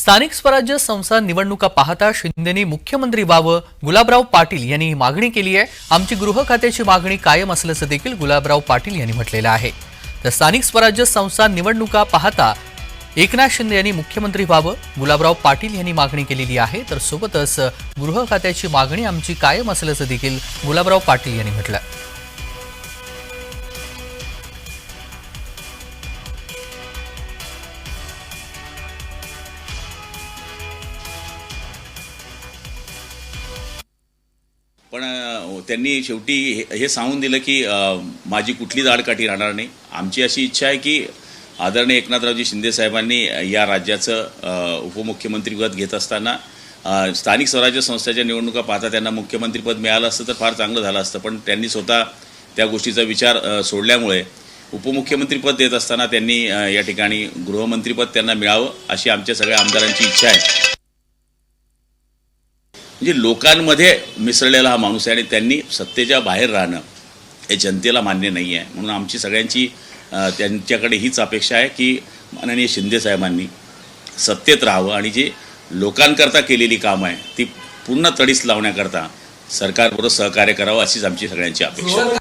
स्थानिक स्वराज्य संस्था निवडणुका पाहता शिंदेनी मुख्यमंत्री व्हावं गुलाबराव पाटील यांनी मागणी केली आहे. आमची गृह खात्याची मागणी कायम असल्याचं देखील गुलाबराव पाटील यांनी म्हटलेलं आहे. तर स्थानिक स्वराज्य संस्था निवडणुका पाहता एकनाथ शिंदे यांनी मुख्यमंत्री व्हावं गुलाबराव पाटील यांनी मागणी केलेली आहे. तर सोबतच गृह खात्याची मागणी आमची कायम असल्याचं देखील गुलाबराव पाटील यांनी म्हटलं पण त्यांनी शेवटी हे- हे सांगून दिलं की माझी कुठलीच आडकाठी राहणार नाही. आमची अशी इच्छा आहे की आदरणीय एकनाथरावजी शिंदे साहेबांनी या राज्याचं उपमुख्यमंत्रीपद घेत असताना स्थानिक स्वराज्य संस्थेच्या निवडणुका पाहता त्यांना मुख्यमंत्रीपद मिळालं असतं तर फार चांगलं झालं असतं. पण त्यांनी स्वतः त्या गोष्टीचा विचार सोडल्यामुळे उपमुख्यमंत्रीपद देत असताना त्यांनी या ठिकाणी गृहमंत्रीपद त्यांना मिळावं अशी आमच्या सगळ्या आमदारांची इच्छा आहे. म्हणजे लोकांमध्ये मिसळलेला हा माणूस आहे आणि त्यांनी सत्तेच्या बाहेर राहणं हे जनतेला मान्य नाही आहे. म्हणून आमची सगळ्यांची त्यांच्याकडे हीच अपेक्षा आहे की माननीय शिंदे साहेबांनी सत्तेत राहावं आणि जी लोकांकरता केलेली कामं आहे ती पूर्ण तडीस लावण्याकरता सरकारबरोबर सहकार्य करावं अशीच आमची सगळ्यांची अपेक्षा आहे.